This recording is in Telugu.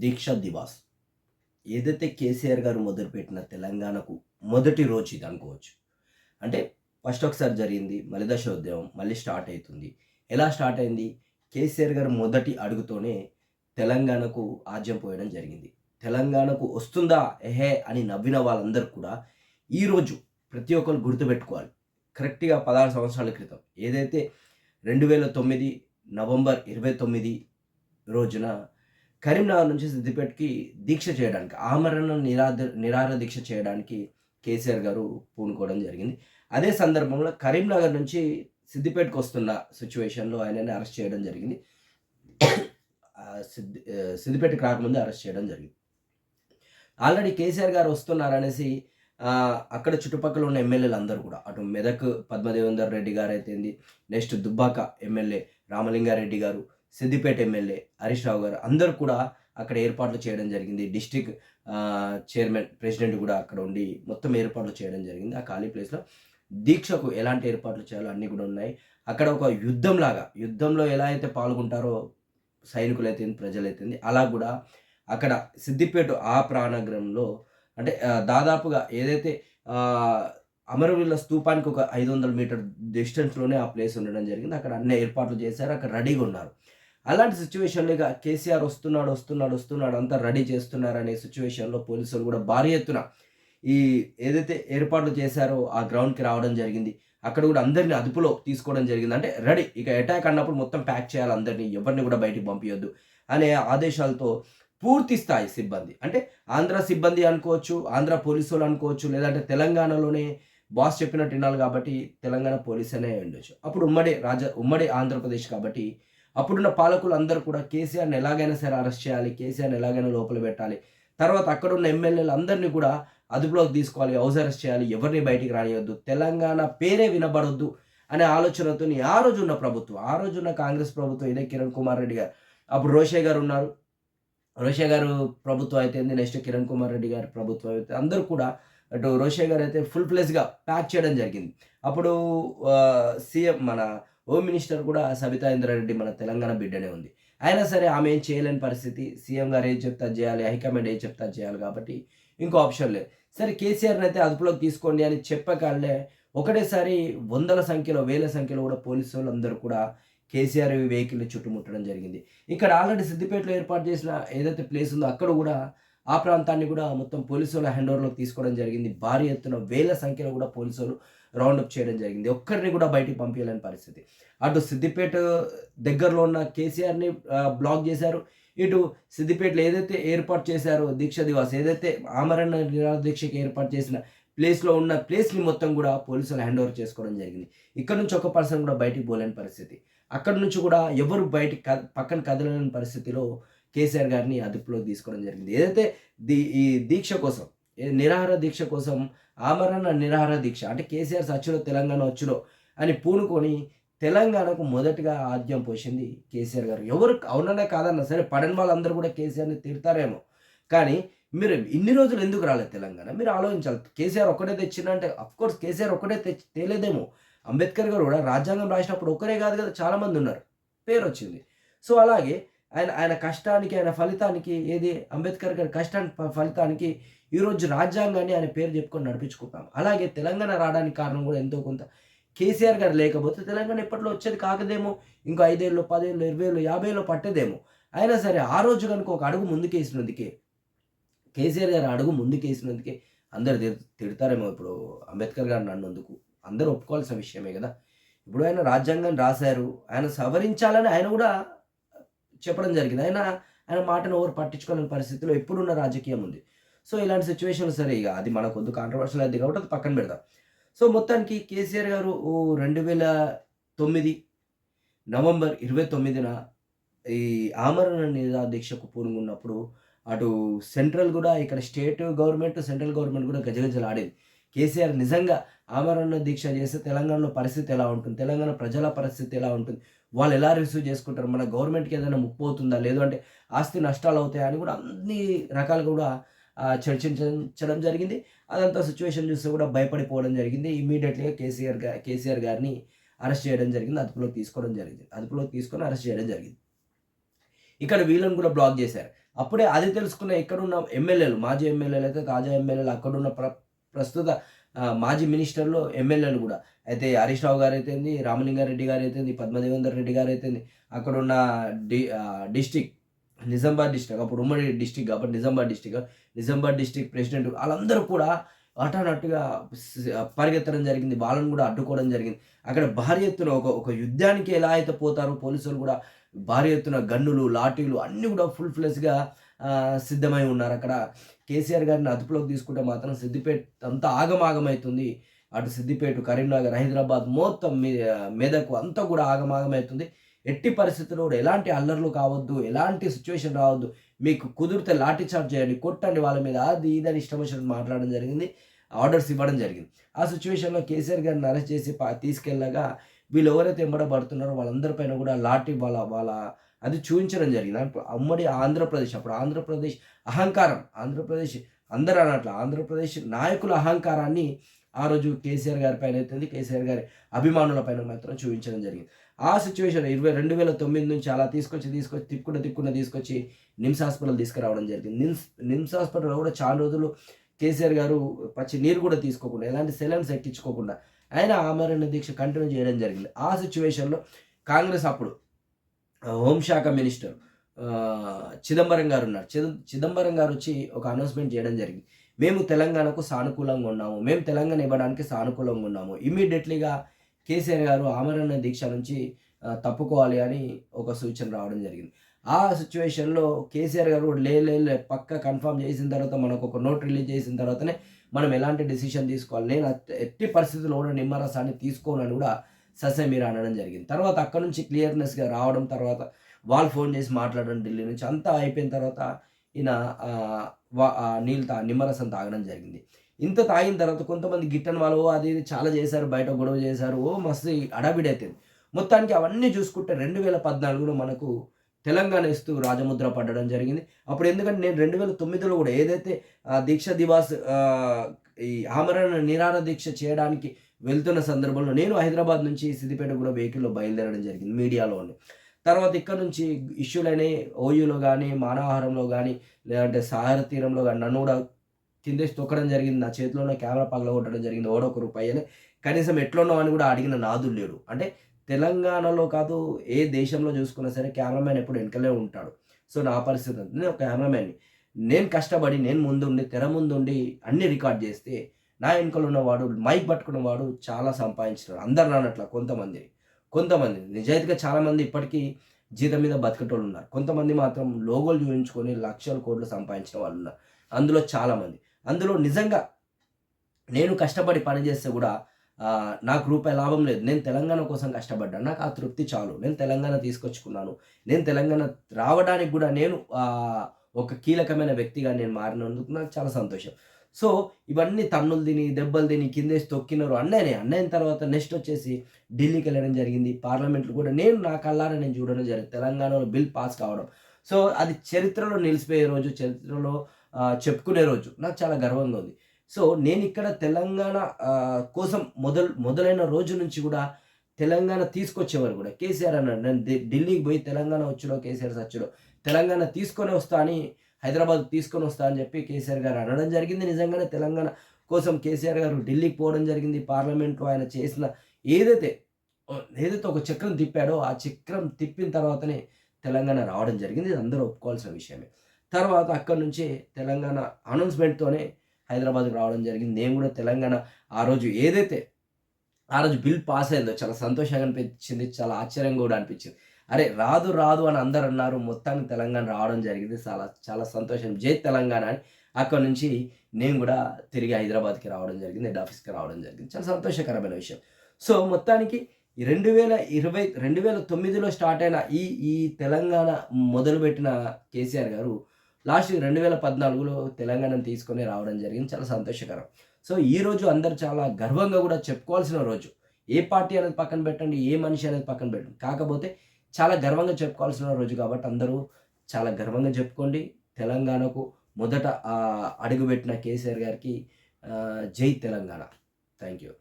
దీక్ష దివాస్. ఏదైతే కేసీఆర్ గారు మొదలుపెట్టిన తెలంగాణకు మొదటి రోజు ఇది అనుకోవచ్చు. అంటే ఫస్ట్ ఒకసారి జరిగింది మళ్ళీ దశ ఉద్యమం మళ్ళీ స్టార్ట్ అవుతుంది. ఎలా స్టార్ట్ అయింది? కేసీఆర్ గారు మొదటి అడుగుతోనే తెలంగాణకు ఆజ్యం పోయడం జరిగింది. తెలంగాణకు వస్తుందా? ఎహే అని నవ్విన వాళ్ళందరూ కూడా ఈరోజు ప్రతి ఒక్కరు గుర్తుపెట్టుకోవాలి. కరెక్ట్గా పదహారు సంవత్సరాల క్రితం ఏదైతే రెండు వేల తొమ్మిది నవంబర్ ఇరవై తొమ్మిది రోజున కరీంనగర్ నుంచి సిద్దిపేటకి దీక్ష చేయడానికి ఆమరణ నిరాధ నిరాహార దీక్ష చేయడానికి కేసీఆర్ గారు పూనుకోవడం జరిగింది. అదే సందర్భంలో కరీంనగర్ నుంచి సిద్దిపేటకు వస్తున్న సిచ్యువేషన్లో ఆయనని అరెస్ట్ చేయడం జరిగింది. సిద్ది ఆ, సిద్దిపేటకి రాకముందే అరెస్ట్ చేయడం జరిగింది. ఆల్రెడీ కేసీఆర్ గారు వస్తున్నారనేసి అక్కడ చుట్టుపక్కల ఉన్న ఎమ్మెల్యేలు అందరూ కూడా అటు మెదక్ పద్మదేవేందర్ రెడ్డి గారు అయితేంది నెక్స్ట్ దుబ్బాక ఎమ్మెల్యే రామలింగారెడ్డి గారు సిద్దిపేట ఎమ్మెల్యే హరీష్ రావు గారు అందరూ కూడా అక్కడ ఏర్పాట్లు చేయడం జరిగింది. డిస్టిక్ చైర్మన్ ప్రెసిడెంట్ కూడా అక్కడ ఉండి మొత్తం ఏర్పాట్లు చేయడం జరిగింది. ఆ ఖాళీ ప్లేస్లో దీక్షకు ఎలాంటి ఏర్పాట్లు చేయాలో అన్నీ కూడా ఉన్నాయి. అక్కడ ఒక యుద్ధం లాగా యుద్ధంలో ఎలా అయితే పాల్గొంటారో సైనికులైతే ప్రజలైతే అలా కూడా అక్కడ సిద్దిపేట ఆ ప్రాణగ్రంలో అంటే దాదాపుగా ఏదైతే అమరవీరుల స్తూపానికి ఒక ఐదు వందల మీటర్ డిస్టెన్స్లోనే ఆ ప్లేస్ ఉండడం జరిగింది. అక్కడ అన్ని ఏర్పాట్లు చేశారు. అక్కడ రెడీగా ఉన్నారు. అలాంటి సిచ్యువేషన్లో ఇక కేసీఆర్ వస్తున్నాడు వస్తున్నాడు వస్తున్నాడు అంతా రెడీ చేస్తున్నారనే సిచ్యువేషన్లో పోలీసులు కూడా భారీ ఎత్తున ఈ ఏదైతే ఏర్పాట్లు చేశారో ఆ గ్రౌండ్కి రావడం జరిగింది. అక్కడ కూడా అందరిని అదుపులో తీసుకోవడం జరిగింది. అంటే రెడీ ఇక అటాక్ అన్నప్పుడు మొత్తం ప్యాక్ చేయాలి అందరినీ ఎవరిని కూడా బయటికి పంపించొద్దు అనే ఆదేశాలతో పూర్తి స్థాయి సిబ్బంది. అంటే ఆంధ్ర సిబ్బంది అనుకోవచ్చు ఆంధ్ర పోలీసులు వాళ్ళు అనుకోవచ్చు లేదంటే తెలంగాణలోనే బాస్ చెప్పినట్టు వినాలి కాబట్టి తెలంగాణ పోలీస్ అనే ఉండొచ్చు. అప్పుడు ఉమ్మడి రాజ ఉమ్మడి ఆంధ్రప్రదేశ్ కాబట్టి అప్పుడున్న పాలకులు అందరూ కూడా కేసీఆర్ని ఎలాగైనా సరే అరెస్ట్ చేయాలి కేసీఆర్ని ఎలాగైనా లోపల పెట్టాలి. తర్వాత అక్కడ ఉన్న ఎమ్మెల్యేలు అందరినీ కూడా అదుపులోకి తీసుకోవాలి హౌస్ అరెస్ట్ చేయాలి ఎవరిని బయటికి రానియొద్దు తెలంగాణ పేరే వినబడొద్దు అనే ఆలోచనతో ఆ రోజు ఉన్న ప్రభుత్వం ఆ రోజు ఉన్న కాంగ్రెస్ ప్రభుత్వం ఇదే కిరణ్ కుమార్ రెడ్డి గారు. అప్పుడు రోషే గారు ఉన్నారు. రోషే గారు ప్రభుత్వం అయితే నెక్స్ట్ కిరణ్ కుమార్ రెడ్డి గారి ప్రభుత్వం అయితే అందరూ కూడా అటు రోషే గారు అయితే ఫుల్ ప్లేస్గా ప్యాక్ చేయడం జరిగింది. అప్పుడు సీఎం మన హోమ్ మినిస్టర్ కూడా సబితా ఇంద్రారెడ్డి మన తెలంగాణ బిడ్డనే ఉంది. అయినా సరే ఆమె ఏం చేయలేని పరిస్థితి. సీఎం గారు ఏం చెప్తా చేయాలి హైకమాండ్ ఏం చెప్తా చేయాలి కాబట్టి ఇంకో ఆప్షన్ లేదు. సరే కేసీఆర్ని అయితే అదుపులోకి తీసుకోండి అని చెప్పకాలే ఒకటేసారి వందల సంఖ్యలో వేల సంఖ్యలో కూడా పోలీసు వాళ్ళు అందరూ కూడా కేసీఆర్ వెహికల్ చుట్టుముట్టడం జరిగింది. ఇక్కడ ఆల్రెడీ సిద్దిపేటలో ఏర్పాటు చేసిన ఏదైతే ప్లేస్ ఉందో అక్కడ కూడా ఆ ప్రాంతాన్ని కూడా మొత్తం పోలీసుల హ్యాండ్ ఓవర్లోకి తీసుకోవడం జరిగింది. భారీ ఎత్తున వేల సంఖ్యలో కూడా పోలీసులు రౌండప్ చేయడం జరిగింది. ఒక్కరిని కూడా బయటికి పంపించలేని పరిస్థితి. అటు సిద్దిపేట దగ్గరలో ఉన్న కేసీఆర్ని బ్లాక్ చేశారు. ఇటు సిద్దిపేటలో ఏదైతే ఏర్పాటు చేశారో దీక్ష దివాస్ ఏదైతే ఆమరణ నిరాహార దీక్షకి ఏర్పాటు చేసిన ప్లేస్లో ఉన్న ప్లేస్ని మొత్తం కూడా పోలీసులు హ్యాండ్ ఓవర్ చేసుకోవడం జరిగింది. ఇక్కడ నుంచి ఒక పర్సన్ కూడా బయటికి పోలేని పరిస్థితి. అక్కడ నుంచి కూడా ఎవరు బయటికి కద పక్కన కదలలేని పరిస్థితిలో కేసీఆర్ గారిని అదుపులోకి తీసుకోవడం జరిగింది. ఏదైతే దీ ఈ దీక్ష కోసం నిరాహార దీక్ష కోసం ఆమరణ నిరాహార దీక్ష అంటే కేసీఆర్ సచ్చులో తెలంగాణ వచ్చులో అని పూనుకొని తెలంగాణకు మొదటగా ఆద్యం పోసింది కేసీఆర్ గారు. ఎవరు అవునన్నా కాదన్నా సరే పడని వాళ్ళందరూ కూడా కేసీఆర్ని తిడతారేమో. కానీ మీరు ఇన్ని రోజులు ఎందుకు రాలేదు తెలంగాణ? మీరు ఆలోచించాలి. కేసీఆర్ ఒక్కడే తెచ్చిందంటే కోర్స్ కేసీఆర్ ఒక్కడే తెచ్చి తేలేదేమో. అంబేద్కర్ గారు కూడా రాజ్యాంగం రాసినప్పుడు ఒక్కరే కాదు కదా చాలామంది ఉన్నారు. పేరు వచ్చింది. సో అలాగే ఆయన ఆయన కష్టానికి ఆయన ఫలితానికి ఏది అంబేద్కర్ గారి కష్టానికి ఫలితానికి ఈరోజు రాజ్యాంగాన్ని ఆయన పేరు చెప్పుకొని నడిపించుకుంటాం. అలాగే తెలంగాణ రావడానికి కారణం కూడా ఎంతో కొంత కేసీఆర్ గారు లేకపోతే తెలంగాణ ఎప్పట్లో వచ్చేది కాకదేమో ఇంకో ఐదేళ్ళు పదేళ్ళు ఇరవై ఏళ్ళు యాభై పట్టేదేమో. అయినా సరే ఆ రోజు కనుక ఒక అడుగు ముందుకేసినందుకే కేసీఆర్ గారు అడుగు ముందుకేసినందుకే అందరు తిడతారేమో ఇప్పుడు అంబేద్కర్ గారు అన్నందుకు అందరూ ఒప్పుకోవాల్సిన విషయమే కదా. ఇప్పుడు ఆయన రాజ్యాంగాన్ని రాశారు ఆయన సవరించాలని ఆయన కూడా చెప్పడం జరిగింది. ఆయన ఆయన మాటను ఎవరు పట్టించుకోలేని పరిస్థితిలో ఎప్పుడున్న రాజకీయం ఉంది. సో ఇలాంటి సిచ్యువేషన్ సరే ఇక అది మనకు వద్దు కాంట్రవర్షియల్ అయితే కాబట్టి అది పక్కన పెడదాం. సో మొత్తానికి కేసీఆర్ గారు ఓ రెండు వేల తొమ్మిది నవంబర్ ఇరవై తొమ్మిదిన ఈ ఆమరణ నిరాహార పూనుకున్నప్పుడు అటు సెంట్రల్ కూడా ఇక్కడ స్టేట్ గవర్నమెంట్ సెంట్రల్ గవర్నమెంట్ కూడా గజగజలాడేది కేసీఆర్ నిజంగా ఆమరణ దీక్ష చేస్తే తెలంగాణలో పరిస్థితి ఎలా ఉంటుంది? తెలంగాణ ప్రజల పరిస్థితి ఎలా ఉంటుంది? వాళ్ళు ఎలా రిసీవ్ చేసుకుంటారు? మన గవర్నమెంట్కి ఏదైనా ముప్పు అవుతుందా? లేదు అంటే ఆస్తి నష్టాలు అవుతాయా? అని కూడా అన్ని రకాలుగా కూడా చర్చించడం జరిగింది. అదంతా సిచ్యువేషన్ చూస్తే కూడా భయపడిపోవడం జరిగింది. ఇమీడియట్లీగా కేసీఆర్ గారు కేసీఆర్ గారిని అరెస్ట్ చేయడం జరిగింది. అదుపులోకి తీసుకోవడం జరిగింది. అదుపులోకి తీసుకొని అరెస్ట్ చేయడం జరిగింది. ఇక్కడ వీళ్ళని కూడా బ్లాక్ చేశారు. అప్పుడే అది తెలుసుకున్న ఇక్కడున్న ఎమ్మెల్యేలు మాజీ ఎమ్మెల్యేలు అయితే తాజా ఎమ్మెల్యేలు అక్కడున్న ప్ర ప్రస్తుత మాజీ మినిస్టర్లో ఎమ్మెల్యేలు కూడా. అయితే హరీష్ రావు గారు అయితేంది రామలింగారెడ్డి గారు అయితేంది పద్మదేవేందర్ రెడ్డి గారు అయితేంది అక్కడున్న డి డిస్టిక్ నిజామాబాద్ డిస్టిక్ అప్పుడు ఉమ్మడి డిస్టిక్ కాబట్టి Nizamabad district Nizamabad district president వాళ్ళందరూ కూడా అటానట్టుగా పరిగెత్తడం జరిగింది. వాళ్ళని కూడా అడ్డుకోవడం జరిగింది. అక్కడ భారీ ఎత్తున ఒక ఒక యుద్ధానికి ఎలా అయితే పోతారో పోలీసులు కూడా భారీ ఎత్తున గన్నులు లాఠీలు అన్నీ కూడా ఫుల్ ఫ్లెస్గా సిద్ధమై ఉన్నారు. అక్కడ కేసీఆర్ గారిని అదుపులోకి తీసుకుంటే మాత్రం సిద్దిపేట అంతా ఆగమాగమవుతుంది అటు సిద్దిపేట కరీంనగర్ హైదరాబాద్ మొత్తం మెదకు అంతా కూడా ఆగమాగమవుతుంది ఎట్టి పరిస్థితుల్లో కూడా ఎలాంటి అల్లర్లు కావద్దు ఎలాంటి సిచ్యువేషన్ రావద్దు. మీకు కుదిరితే లాఠీ చార్జ్ చేయండి కొట్టండి వాళ్ళ మీద. అది ఇదని ఇష్టం వచ్చినట్టు మాట్లాడడం జరిగింది ఆర్డర్స్ ఇవ్వడం జరిగింది. ఆ సిచ్యువేషన్లో కేసీఆర్ గారిని అరెస్ట్ చేసి తీసుకెళ్ళగా వీళ్ళు ఎవరైతే ఎంబడబడుతున్నారో వాళ్ళందరిపైన కూడా లాఠీ వాళ్ళ వాళ్ళ అది చూపించడం జరిగింది. అప్పుడు ఉమ్మడి ఆంధ్రప్రదేశ్ అప్పుడు ఆంధ్రప్రదేశ్ అహంకారం ఆంధ్రప్రదేశ్ అందరూ అన్నట్లు ఆంధ్రప్రదేశ్ నాయకుల అహంకారాన్ని ఆ రోజు కేసీఆర్ గారి పైన అవుతుంది కేసీఆర్ గారి అభిమానుల పైన మాత్రం చూపించడం జరిగింది. ఆ సిచ్యువేషన్ ఇరవై రెండు వేల తొమ్మిది నుంచి అలా తీసుకొచ్చి తీసుకొచ్చి తిప్పుకుంటూ తిప్పుకుంటూ తీసుకొచ్చి నిమ్స్ హాస్పిటల్ తీసుకురావడం జరిగింది. నిమ్స్ నిమ్స్ హాస్పిటల్ కూడా చాలా రోజులు కేసీఆర్ గారు పచ్చి నీరు కూడా తీసుకోకుండా ఎలాంటి సెలన్స్ ఎక్కించుకోకుండా ఆయన ఆమరణ దీక్ష కంటిన్యూ చేయడం జరిగింది. ఆ సిచ్యువేషన్లో కాంగ్రెస్ అప్పుడు హోంశాఖ మినిస్టర్ చిదంబరం గారు ఉన్నారు. చిద చిదంబరం గారు వచ్చి ఒక అనౌన్స్మెంట్ చేయడం జరిగింది. మేము తెలంగాణకు సానుకూలంగా ఉన్నాము. మేము తెలంగాణ ఇవ్వడానికి సానుకూలంగా ఉన్నాము. ఇమీడియట్లీగా కేసీఆర్ గారు ఆమరణ దీక్ష నుంచి తప్పుకోవాలి అని ఒక సూచన రావడం జరిగింది. ఆ సిచ్యువేషన్లో కేసీఆర్ గారు కూడా లే లే పక్క కన్ఫర్మ్ చేసిన తర్వాత మనకు ఒక నోట్ రిలీజ్ చేసిన తర్వాతనే మనం ఎలాంటి డెసిషన్ తీసుకోవాలి? నేను ఎట్టి పరిస్థితుల్లో కూడా నిమ్మరసాన్ని తీసుకోనని కూడా ససేమీరా అనడం జరిగింది. తర్వాత అక్కడ నుంచి క్లియర్నెస్గా రావడం తర్వాత వాళ్ళు ఫోన్ చేసి మాట్లాడడం ఢిల్లీ నుంచి అంతా అయిపోయిన తర్వాత ఈయన వా- ఆ నీళ్ళు తా నిమ్మరసం తాగడం జరిగింది. ఇంత తాగిన తర్వాత కొంతమంది గిట్టని వాళ్ళు "ఓ, అది ఇది చాలా చేశారు బయట గొడవ చేశారు ఓ మస్తు అడాబిడి అవుతుంది మొత్తానికి అవన్నీ చూసుకుంటే రెండు వేల పద్నాలుగులో మనకు తెలంగాణ ఇస్తూ రాజముద్ర పడడం జరిగింది. అప్పుడు ఎందుకంటే నేను రెండు వేల తొమ్మిదిలో కూడా ఏదైతే దీక్ష దివాస్ ఈ ఆమరణ నిరాహార దీక్ష చేయడానికి వెళ్తున్న సందర్భంలో నేను హైదరాబాద్ నుంచి సిద్దిపేట కూడా వెహికల్లో బయలుదేరడం జరిగింది మీడియాలో తర్వాత ఇక్కడ నుంచి ఇష్యూలైన ఓయూలో కానీ మానవహారంలో కానీ లేదంటే సాగర తీరంలో కానీ నన్ను కూడా కిందేసి తొక్కడం జరిగింది. నా చేతిలో ఉన్న కెమెరా పగల కొట్టడం జరిగింది. ఓడో ఒక రూపాయలే కనీసం ఎట్లున్నావు అని కూడా అడిగిన నాదు లేడు. అంటే తెలంగాణలో కాదు ఏ దేశంలో చూసుకున్నా సరే కెమెరామ్యాన్ ఎప్పుడు వెనకలే ఉంటాడు. సో నా పరిస్థితి నేను ఒక కెమెరామ్యాన్ని నేను కష్టపడి నేను ముందుండి తెర ముందుండి అన్ని రికార్డ్ చేస్తే నా వెనుకలు ఉన్నవాడు మైక్ పట్టుకున్నవాడు చాలా సంపాదించినారు. అందరు రానట్ల కొంతమంది. కొంతమంది. నిజాయితీగా చాలామంది ఇప్పటికీ జీతం మీద బతికేటోళ్ళు ఉన్నారు. కొంతమంది మాత్రం లోగోలు చూపించుకొని లక్షల కోట్లు సంపాదించిన వాళ్ళు ఉన్నారు. అందులో చాలామంది. అందులో నిజంగా నేను కష్టపడి పని చేస్తే కూడా నాకు రూపాయి లాభం లేదు. నేను తెలంగాణ కోసం కష్టపడ్డాను. నాకు ఆ తృప్తి చాలు. నేను తెలంగాణ తీసుకొచ్చుకున్నాను. నేను తెలంగాణ రావడానికి కూడా నేను ఒక కీలకమైన వ్యక్తిగా నేను మారినందుకు నాకు చాలా సంతోషం. సో ఇవన్నీ తన్నులు తిని దెబ్బలు తిని కిందేసి తొక్కినారు. అన్నయ్యనే అన్నైన తర్వాత నెక్స్ట్ వచ్చేసి ఢిల్లీకి వెళ్ళడం జరిగింది. పార్లమెంట్లో కూడా నేను నా కళ్ళారా నేను చూడడం జరిగింది. తెలంగాణలో బిల్ పాస్ కావడం. సో అది చరిత్రలో నిలిచిపోయే రోజు చరిత్రలో చెప్పుకునే రోజు. నాకు చాలా గర్వంగా ఉంది. సో నేను ఇక్కడ తెలంగాణ కోసం మొదలు మొదలైన రోజు నుంచి కూడా తెలంగాణ తీసుకొచ్చేవారు కూడా. కేసీఆర్ అన్నాడు నేను ఢిల్లీకి పోయి తెలంగాణ వచ్చుడో కేసీఆర్ సచ్చుడో తెలంగాణ తీసుకొని వస్తా అని హైదరాబాద్ తీసుకొని వస్తా అని చెప్పి కేసీఆర్ గారు అనడం జరిగింది. నిజంగానే తెలంగాణ కోసం కేసీఆర్ గారు ఢిల్లీకి పోవడం జరిగింది. పార్లమెంట్లో ఆయన చేసిన ఏదైతే ఏదైతే ఒక చక్రం తిప్పాడో ఆ చక్రం తిప్పిన తర్వాతనే తెలంగాణ రావడం జరిగింది. ఇది అందరూ ఒప్పుకోవాల్సిన విషయమే. తర్వాత అక్కడి నుంచి తెలంగాణ అనౌన్స్మెంట్తోనే హైదరాబాద్కి రావడం జరిగింది. నేను కూడా తెలంగాణ ఆ రోజు ఏదైతే ఆ రోజు బిల్ పాస్ అయిందో చాలా సంతోషంగా అనిపించింది. చాలా ఆశ్చర్యంగా కూడా అనిపించింది. అరే రాదు రాదు అని అందరు అన్నారు. మొత్తానికి తెలంగాణ రావడం జరిగింది. చాలా చాలా సంతోషం. జై తెలంగాణ అని అక్కడ నుంచి నేను కూడా తిరిగి హైదరాబాద్కి రావడం జరిగింది. హెడ్ ఆఫీస్కి రావడం జరిగింది. చాలా సంతోషకరమైన విషయం. సో మొత్తానికి రెండు వేల ఇరవై రెండు వేల తొమ్మిదిలో స్టార్ట్ అయిన ఈ ఈ తెలంగాణ మొదలుపెట్టిన కేసీఆర్ గారు లాస్ట్ రెండు వేల పద్నాలుగులో తెలంగాణను తీసుకొని రావడం జరిగింది. చాలా సంతోషకరం. సో ఈ రోజు అందరు చాలా గర్వంగా కూడా చెప్పుకోవాల్సిన రోజు. ఏ పార్టీ అనేది పక్కన పెట్టండి ఏ మనిషి అనేది పక్కన పెట్టండి. కాకపోతే చాలా గర్వంగా చెప్పుకోవాల్సిన రోజు కాబట్టి అందరూ చాలా గర్వంగా చెప్పుకోండి. తెలంగాణకు మొదట అడుగుపెట్టిన కేసీఆర్ గారికి జై తెలంగాణ. Thank you.